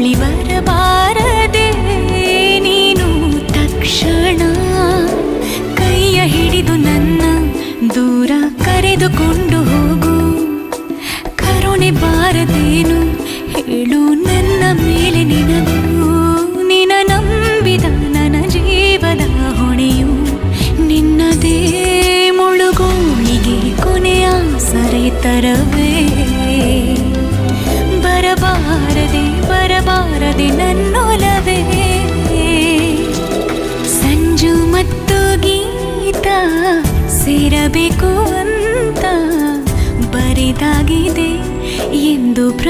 ಮರಳಿ ಬರಬಾರದೆ ನೀನು ತಕ್ಷಣ. ಕೈಯ ಹಿಡಿದು ನನ್ನ ದೂರ ಕರೆದುಕೊಂಡು ಹೋಗು. ಕರುಣೆ ಬಾರದೇನು ಹೇಳು ನನ್ನ ಮೇಲೆ ನಿನಗೂ. ನಿನ ನಂಬಿದ ನನ್ನ ಜೀವದ ಹೊಣೆಯು ನಿನ್ನದೇ. ಮುಳುಗೋಣಿಗೆ ಕೊನೆಯ ಸರಿ ತರವೇ. ಬರಬಾರದೆ ಸೇರಬೇಕು ಅಂತ ಬರಿದಾಗಿದೆ ಎಂದು